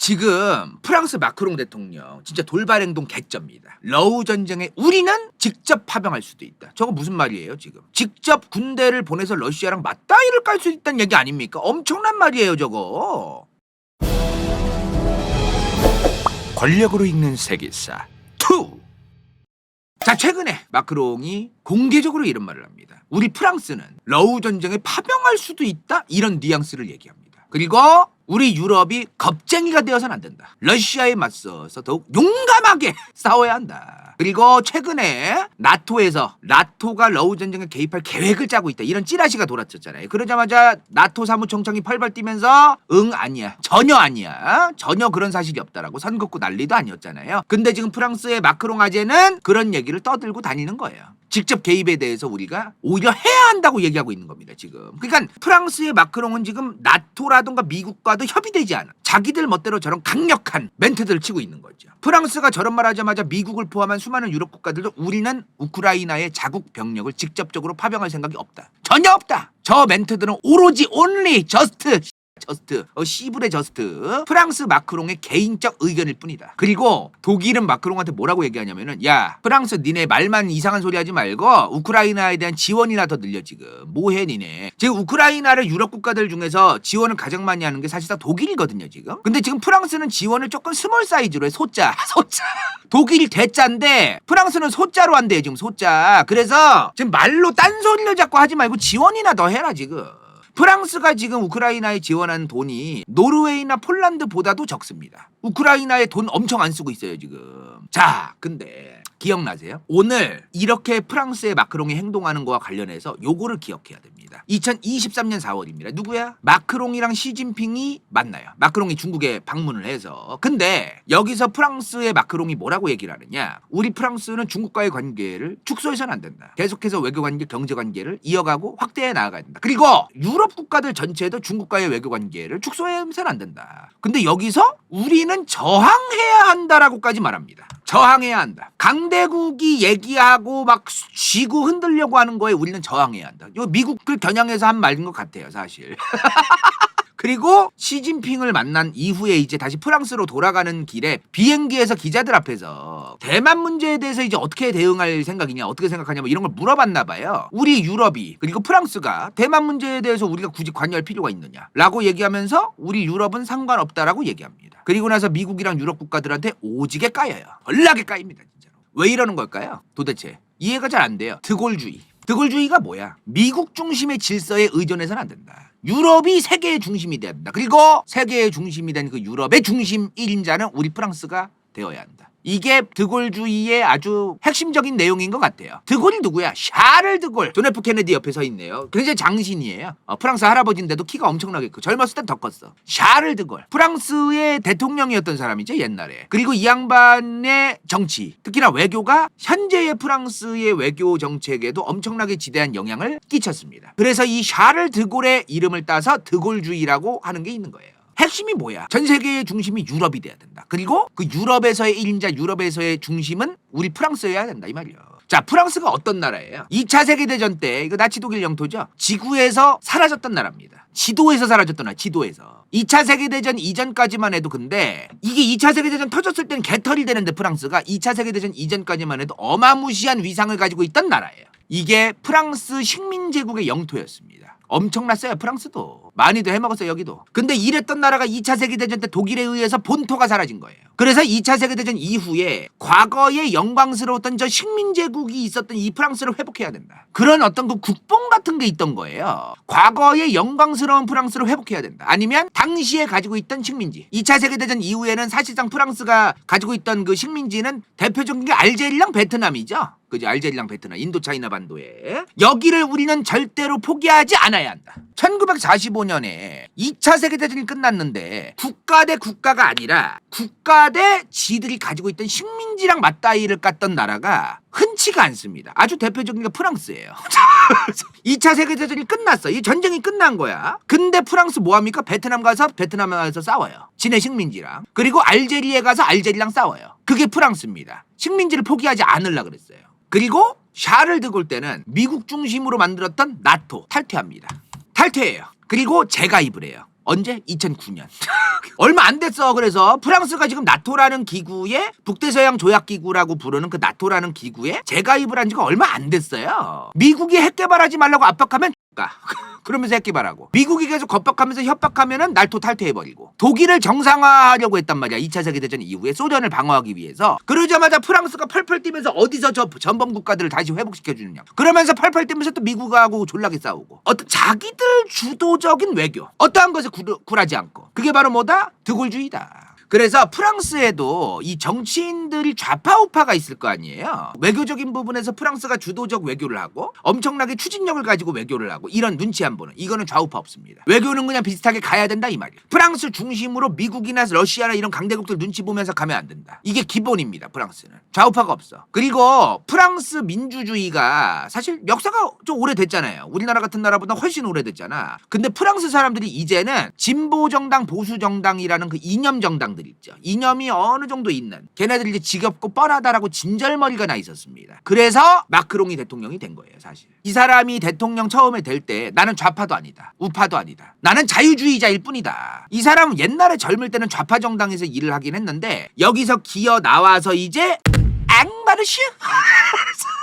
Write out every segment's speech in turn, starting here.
지금 프랑스 마크롱 대통령 진짜 돌발 행동 개점입니다. 러우 전쟁에 우리는 직접 파병할 수도 있다. 저거 무슨 말이에요, 지금? 직접 군대를 보내서 러시아랑 맞다이를 깔 수 있다는 얘기 아닙니까? 엄청난 말이에요, 저거. 권력으로 읽는 세계사 2. 자, 최근에 마크롱이 공개적으로 이런 말을 합니다. 우리 프랑스는 러우 전쟁에 파병할 수도 있다? 이런 뉘앙스를 얘기합니다. 그리고 우리 유럽이 겁쟁이가 되어서는 안 된다. 러시아에 맞서서 더욱 용감하게 싸워야 한다. 그리고 최근에 나토에서 나토가 러우 전쟁에 개입할 계획을 짜고 있다. 이런 찌라시가 돌았었잖아요. 그러자마자 나토 사무총장이 펄펄 뛰면서 응 아니야. 전혀 아니야. 전혀 그런 사실이 없다라고 선 긋고 난리도 아니었잖아요. 근데 지금 프랑스의 마크롱 아재는 그런 얘기를 떠들고 다니는 거예요. 직접 개입에 대해서 우리가 오히려 해야 한다고 얘기하고 있는 겁니다, 지금. 그러니까 프랑스의 마크롱은 지금 나토라든가 미국과도 협의되지 않아. 자기들 멋대로 저런 강력한 멘트들을 치고 있는 거죠. 프랑스가 저런 말 하자마자 미국을 포함한 수많은 유럽 국가들도 우리는 우크라이나의 자국 병력을 직접적으로 파병할 생각이 없다. 전혀 없다. 저 멘트들은 오로지 only just 저스트, 어, 시브레 저스트, 프랑스 마크롱의 개인적 의견일 뿐이다. 그리고 독일은 마크롱한테 뭐라고 얘기하냐면은, 야, 프랑스 니네 말만 이상한 소리 하지 말고, 우크라이나에 대한 지원이나 더 늘려, 지금. 뭐해, 니네. 지금 우크라이나를 유럽 국가들 중에서 지원을 가장 많이 하는 게 사실상 독일이거든요, 지금. 근데 지금 프랑스는 지원을 조금 스몰 사이즈로 해, 소자. 소자. 독일이 대자인데, 프랑스는 소자로 한대요, 지금 소자. 그래서, 지금 말로 딴소리를 자꾸 하지 말고 지원이나 더 해라, 지금. 프랑스가 지금 우크라이나에 지원한 돈이 노르웨이나 폴란드보다도 적습니다. 우크라이나에 돈 엄청 안 쓰고 있어요, 지금. 자, 근데 기억나세요? 오늘 이렇게 프랑스의 마크롱이 행동하는 거와 관련해서 요거를 기억해야 됩니다. 2023년 4월입니다. 누구야? 마크롱이랑 시진핑이 만나요. 마크롱이 중국에 방문을 해서. 근데 여기서 프랑스의 마크롱이 뭐라고 얘기를 하느냐? 우리 프랑스는 중국과의 관계를 축소해서는 안 된다. 계속해서 외교 관계, 경제 관계를 이어가고 확대해 나아가야 된다. 그리고 유럽 국가들 전체도 중국과의 외교 관계를 축소해서는 안 된다. 근데 여기서 우리는 저항해야 한다라고까지 말합니다. 저항해야 한다. 강 대국이 얘기하고 막 쥐고 흔들려고 하는 거에 우리는 저항해야 한다. 이거 미국을 겨냥해서 한 말인 것 같아요, 사실. 그리고 시진핑을 만난 이후에 이제 다시 프랑스로 돌아가는 길에 비행기에서 기자들 앞에서 대만 문제에 대해서 이제 어떻게 대응할 생각이냐, 어떻게 생각하냐, 뭐 이런 걸 물어봤나 봐요. 우리 유럽이 그리고 프랑스가 대만 문제에 대해서 우리가 굳이 관여할 필요가 있느냐라고 얘기하면서 우리 유럽은 상관없다라고 얘기합니다. 그리고 나서 미국이랑 유럽 국가들한테 오지게 까여요. 벌나게 까입니다, 진짜로. 왜 이러는 걸까요? 도대체 이해가 잘 안 돼요. 드골주의. 드골주의가 뭐야? 미국 중심의 질서에 의존해서는 안 된다. 유럽이 세계의 중심이 돼야 된다. 그리고 세계의 중심이 된 그 유럽의 중심 1인자는 우리 프랑스가 되어야 한다. 이게 드골주의의 아주 핵심적인 내용인 것 같아요. 드골이 누구야? 샤를 드골. 존 F 케네디 옆에 서 있네요. 굉장히 장신이에요. 어, 프랑스 할아버지인데도 키가 엄청나게 크고 젊었을 땐 더 컸어. 샤를 드골. 프랑스의 대통령이었던 사람이죠 옛날에. 그리고 이 양반의 정치, 특히나 외교가 현재의 프랑스의 외교 정책에도 엄청나게 지대한 영향을 끼쳤습니다. 그래서 이 샤를 드골의 이름을 따서 드골주의라고 하는 게 있는 거예요. 핵심이 뭐야? 전 세계의 중심이 유럽이 돼야 된다. 그리고 그 유럽에서의 1인자, 유럽에서의 중심은 우리 프랑스여야 된다. 이 말이요. 자, 프랑스가 어떤 나라예요? 2차 세계대전 때, 이거 나치 독일 영토죠? 지구에서 사라졌던 나라입니다. 지도에서 사라졌던 나라, 지도에서. 2차 세계대전 이전까지만 해도 근데, 이게 2차 세계대전 터졌을 때는 개털이 되는데 프랑스가 2차 세계대전 이전까지만 해도 어마무시한 위상을 가지고 있던 나라예요. 이게 프랑스 식민제국의 영토였습니다. 엄청났어요 프랑스도 많이도 해먹었어요 여기도. 근데 이랬던 나라가 2차 세계대전 때 독일에 의해서 본토가 사라진 거예요. 그래서 2차 세계대전 이후에 과거에 영광스러웠던 저 식민제국이 있었던 이 프랑스를 회복해야 된다. 그런 어떤 그 국뽕 같은 게 있던 거예요. 과거의 영광스러운 프랑스를 회복해야 된다. 아니면 당시에 가지고 있던 식민지. 2차 세계대전 이후에는 사실상 프랑스가 가지고 있던 그 식민지는 대표적인 게 알제리랑 베트남이죠 그지 알제리랑 베트남 인도차이나 반도에 여기를 우리는 절대로 포기하지 않아야 한다. 1945년에 2차 세계대전이 끝났는데 국가 대 국가가 아니라 국가 대 지들이 가지고 있던 식민지랑 맞다이를 깠던 나라가 흔치가 않습니다. 아주 대표적인 게 프랑스예요. 2차 세계대전이 끝났어. 이 전쟁이 끝난 거야. 근데 프랑스 뭐 합니까? 베트남 가서 베트남에 가서 싸워요. 지네 식민지랑. 그리고 알제리에 가서 알제리랑 싸워요. 그게 프랑스입니다. 식민지를 포기하지 않으려 그랬어요. 그리고 샤를 드골 때는 미국 중심으로 만들었던 나토 탈퇴합니다. 탈퇴해요. 그리고 재가입을 해요. 언제? 2009년. 얼마 안 됐어. 그래서 프랑스가 지금 나토라는 기구에 북대서양 조약 기구라고 부르는 그 나토라는 기구에 재가입을 한 지가 얼마 안 됐어요. 미국이 핵 개발하지 말라고 압박하면 가. 그러면서 핵 개발하고. 미국이 계속 겁박하면서 협박하면은 날토 탈퇴해버리고. 독일을 정상화하려고 했단 말이야. 2차 세계대전 이후에 소련을 방어하기 위해서. 그러자마자 프랑스가 펄펄 뛰면서 어디서 저 전범 국가들을 다시 회복시켜주느냐. 그러면서 펄펄 뛰면서 또 미국하고 졸라게 싸우고. 어떤 자기들 주도적인 외교. 어떠한 것에 굴, 굴하지 않고. 그게 바로 뭐다? 드골주의다 그래서 프랑스에도 이 정치인들이 좌파 우파가 있을 거 아니에요. 외교적인 부분에서 프랑스가 주도적 외교를 하고 엄청나게 추진력을 가지고 외교를 하고 이런 눈치 안 보는 이거는 좌우파 없습니다. 외교는 그냥 비슷하게 가야 된다 이 말이에요. 프랑스 중심으로 미국이나 러시아나 이런 강대국들 눈치 보면서 가면 안 된다. 이게 기본입니다. 프랑스는 좌우파가 없어. 그리고 프랑스 민주주의가 사실 역사가 좀 오래됐잖아요. 우리나라 같은 나라보다 훨씬 오래됐잖아. 근데 프랑스 사람들이 이제는 진보 정당 보수 정당이라는 그 이념 정당들 있죠. 이념이 어느 정도 있는 걔네들이 이제 지겹고 뻔하다라고 진절머리가 나 있었습니다. 그래서 마크롱이 대통령이 된 거예요, 사실. 이 사람이 대통령 처음에 될 때 나는 좌파도 아니다. 우파도 아니다. 나는 자유주의자일 뿐이다. 이 사람은 옛날에 젊을 때는 좌파 정당에서 일을 하긴 했는데 여기서 기어 나와서 이제 앙바르슈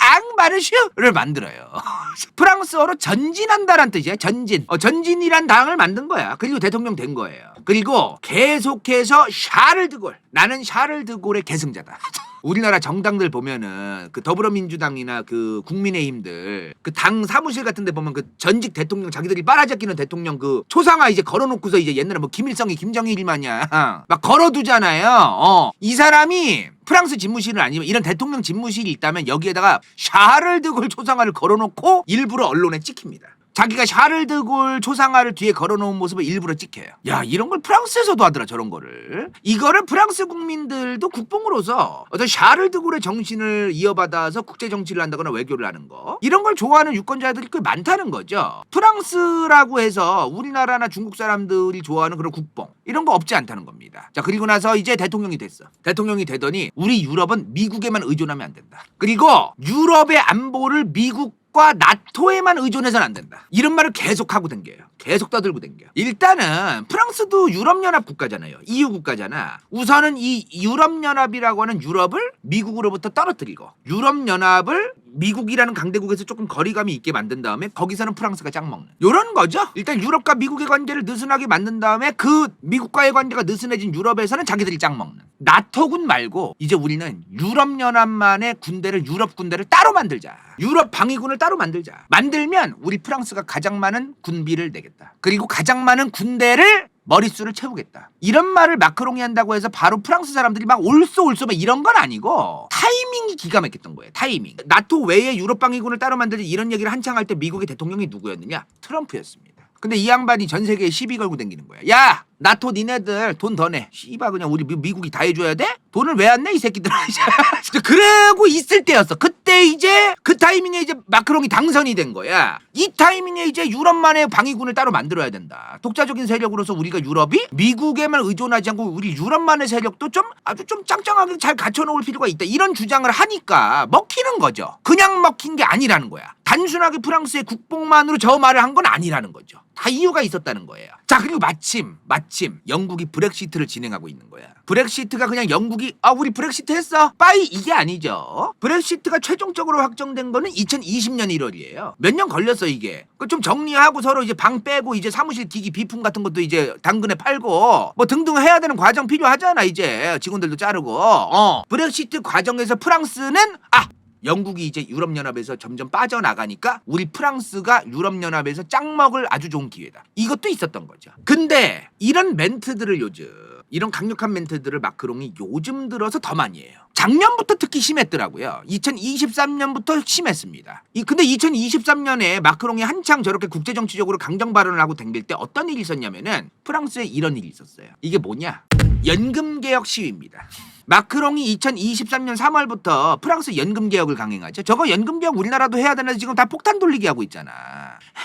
앙바르슈를 만들어요. 프랑스어로 전진한다란 뜻이야. 전진. 어, 전진이란 당을 만든 거야. 그리고 대통령 된 거예요. 그리고 계속해서 샤를 드골. 나는 샤를 드골의 계승자다. 우리나라 정당들 보면은 그 더불어민주당이나 그 국민의힘들 그 당 사무실 같은 데 보면 그 전직 대통령 자기들이 빨아잡기는 대통령 그 초상화 이제 걸어놓고서 이제 옛날에 뭐 김일성이 김정일 마냥 막 걸어두잖아요. 어. 이 사람이 프랑스 집무실은 아니면 이런 대통령 집무실이 있다면 여기에다가 샤를 드골 초상화를 걸어놓고 일부러 언론에 찍힙니다. 자기가 샤를 드골 초상화를 뒤에 걸어놓은 모습을 일부러 찍혀요. 야 이런 걸 프랑스에서도 하더라 저런 거를. 이거를 프랑스 국민들도 국뽕으로서 어떤 샤를 드골의 정신을 이어받아서 국제 정치를 한다거나 외교를 하는 거 이런 걸 좋아하는 유권자들이 꽤 많다는 거죠. 프랑스라고 해서 우리나라나 중국 사람들이 좋아하는 그런 국뽕 이런 거 없지 않다는 겁니다. 자 그리고 나서 이제 대통령이 됐어. 대통령이 되더니 우리 유럽은 미국에만 의존하면 안 된다. 그리고 유럽의 안보를 미국 과 나토에만 의존해서는 안 된다. 이런 말을 계속 하고 댕겨요. 계속 떠들고 댕겨. 일단은 프랑스도 유럽연합 국가잖아요. EU 국가잖아. 우선은 이 유럽연합이라고 하는 유럽을 미국으로부터 떨어뜨리고 유럽연합을 미국이라는 강대국에서 조금 거리감이 있게 만든 다음에 거기서는 프랑스가 짝 먹는 요런 거죠. 일단 유럽과 미국의 관계를 느슨하게 만든 다음에 그 미국과의 관계가 느슨해진 유럽에서는 자기들이 짝 먹는 나토군 말고 이제 우리는 유럽연합만의 군대를 유럽 군대를 따로 만들자. 유럽 방위군을 따로 만들자. 만들면 우리 프랑스가 가장 많은 군비를 내겠다. 그리고 가장 많은 군대를 머릿수를 채우겠다. 이런 말을 마크롱이 한다고 해서 바로 프랑스 사람들이 막 올쏘 올쏘 막 이런 건 아니고 타이밍이 기가 막혔던 거예요. 타이밍. 나토 외에 유럽 방위군을 따로 만들지 이런 얘기를 한창 할 때 미국의 대통령이 누구였느냐? 트럼프였습니다. 근데 이 양반이 전 세계에 시비 걸고 댕기는 거야. 야! 나토 니네들 돈 더 내. 씨바 그냥 우리 미, 미국이 다 해줘야 돼? 돈을 왜 안 내? 이 새끼들. 그러고 있을 때였어. 그때 이제 그 타이밍에 이제 마크롱이 당선이 된 거야. 이 타이밍에 이제 유럽만의 방위군을 따로 만들어야 된다. 독자적인 세력으로서 우리가 유럽이 미국에만 의존하지 않고 우리 유럽만의 세력도 좀 아주 좀 짱짱하게 잘 갖춰놓을 필요가 있다. 이런 주장을 하니까 먹히는 거죠. 그냥 먹힌 게 아니라는 거야. 단순하게 프랑스의 국뽕만으로 저 말을 한 건 아니라는 거죠. 다 이유가 있었다는 거예요. 자, 그리고 마침, 마침 영국이 브렉시트를 진행하고 있는 거야. 브렉시트가 그냥 영국이 아, 우리 브렉시트 했어. 빠이 이게 아니죠. 브렉시트가 최종적으로 확정된 거는 2020년 1월이에요. 몇 년 걸렸어, 이게. 그 좀 정리하고 서로 이제 방 빼고 이제 사무실 기기 비품 같은 것도 이제 당근에 팔고 뭐 등등 해야 되는 과정 필요하잖아, 이제. 직원들도 자르고. 어. 브렉시트 과정에서 프랑스는 아, 영국이 이제 유럽연합에서 점점 빠져나가니까 우리 프랑스가 유럽연합에서 짱먹을 아주 좋은 기회다. 이것도 있었던 거죠. 근데 이런 멘트들을 요즘 이런 강력한 멘트들을 마크롱이 요즘 들어서 더 많이 해요. 작년부터 특히 심했더라고요. 2023년부터 심했습니다. 이 근데 2023년에 마크롱이 한창 저렇게 국제 정치적으로 강정 발언을 하고 댕길 때 어떤 일이 있었냐면은 프랑스에 이런 일이 있었어요. 이게 뭐냐? 연금 개혁 시위입니다. 마크롱이 2023년 3월부터 프랑스 연금 개혁을 강행하죠. 저거 연금 개혁 우리나라도 해야 되는데 지금 다 폭탄 돌리기 하고 있잖아.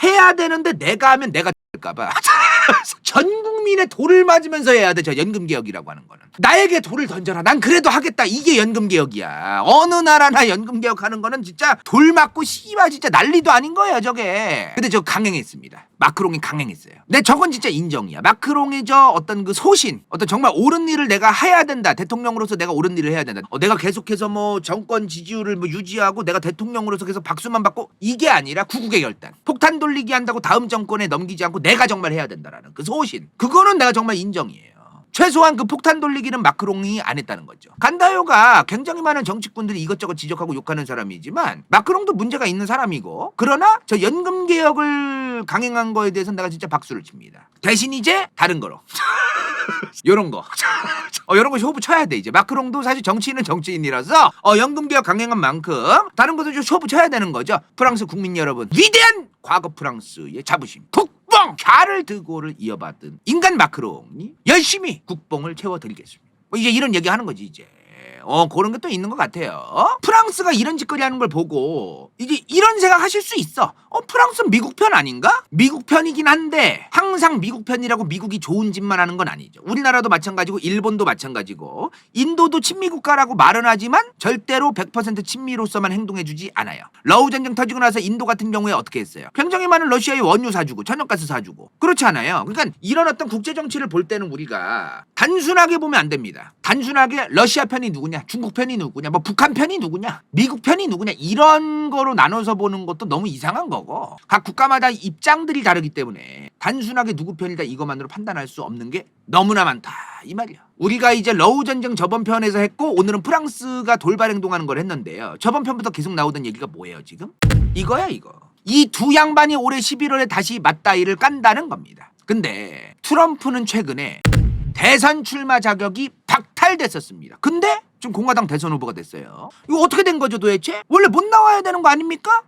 해야 되는데 내가 하면 내가 될 까봐. 전 국민의 돌을 맞으면서 해야 돼. 저 연금 개혁이라고 하는 거는. 나에게 돌을 던져라. 난 그래도 하겠다. 이게 연금 개혁이야. 어느 나라나 연금 개혁하는 거는 진짜 돌 맞고 씨발 진짜 난리도 아닌 거예요, 저게. 근데 저 강행했습니다. 마크롱이 강행했어요. 근데 저건 진짜 인정이야. 마크롱의 저 어떤 그 소신, 어떤 정말 옳은 일을 내가 해야 된다. 대통령으로서 내가 옳은 일을 해야 된다. 어, 내가 계속해서 뭐 정권 지지율을 뭐 유지하고 내가 대통령으로서 계속 박수만 받고 이게 아니라 구국의 결단. 폭탄 돌리기 한다고 다음 정권에 넘기지 않고 내가 정말 해야 된다라는 그 소신. 그거는 내가 정말 인정이에요. 최소한 그 폭탄 돌리기는 마크롱이 안 했다는 거죠. 간다요가 굉장히 많은 정치꾼들이 이것저것 지적하고 욕하는 사람이지만 마크롱도 문제가 있는 사람이고 그러나 저 연금 개혁을 강행한 거에 대해서는 내가 진짜 박수를 칩니다. 대신 이제 다른 거로. 요런 거. 어, 요런 거 쇼부 쳐야 돼, 이제. 마크롱도 사실 정치인은 정치인이라서, 어, 연금개혁 강행한 만큼, 다른 것도 좀 쇼부 쳐야 되는 거죠. 프랑스 국민 여러분. 위대한 과거 프랑스의 자부심. 국뽕! 갸를 드고를 이어받은 인간 마크롱이 열심히 국뽕을 채워드리겠습니다. 뭐 이제 이런 얘기 하는 거지, 이제. 어, 그런 게 또 있는 것 같아요. 프랑스가 이런 짓거리 하는 걸 보고, 이제 이런 생각 하실 수 있어. 어, 프랑스 미국 편 아닌가? 미국 편이긴 한데, 항상 미국 편이라고 미국이 좋은 짓만 하는 건 아니죠. 우리나라도 마찬가지고, 일본도 마찬가지고, 인도도 친미 국가라고 말은 하지만, 절대로 100% 친미로서만 행동해주지 않아요. 러우 전쟁 터지고 나서 인도 같은 경우에 어떻게 했어요? 굉장히 많은 러시아의 원유 사주고, 천연가스 사주고. 그렇지 않아요. 그러니까 이런 어떤 국제 정치를 볼 때는 우리가 단순하게 보면 안 됩니다. 단순하게 러시아 편이 누구냐, 중국 편이 누구냐, 뭐 북한 편이 누구냐, 미국 편이 누구냐 이런 거로 나눠서 보는 것도 너무 이상한 거고 각 국가마다 입장들이 다르기 때문에 단순하게 누구 편이다 이것만으로 판단할 수 없는 게 너무나 많다 이 말이야. 우리가 이제 러우 전쟁 저번 편에서 했고 오늘은 프랑스가 돌발 행동하는 걸 했는데요. 저번 편부터 계속 나오던 얘기가 뭐예요 지금? 이거야 이거. 이 두 양반이 올해 11월에 다시 맞다이를 깐다는 겁니다. 근데 트럼프는 최근에 대선 출마 자격이 박탈됐었습니다. 근데 지금 공화당 대선 후보가 됐어요. 이거 어떻게 된 거죠 도대체? 원래 못 나와야 되는 거 아닙니까?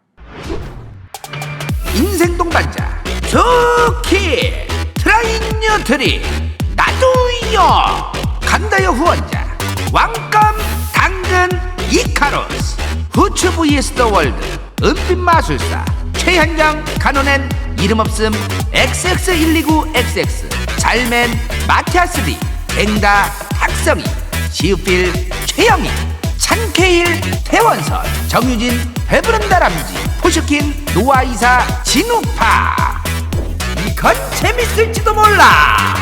인생 동 반자 좋키 트라이뉴트리 나도요 간다요 후원자 왕감 당근 이카로스 후추 vs 더 월드 은빛 마술사 최현장 간호낸 이름 없음 XX129XX 잘맨 마티아스리 갱다 탁성이 지우필 최영희 찬케일 태원선 정유진 배부른 다람쥐 포슈킨 노아이사 진우파. 이건 재밌을지도 몰라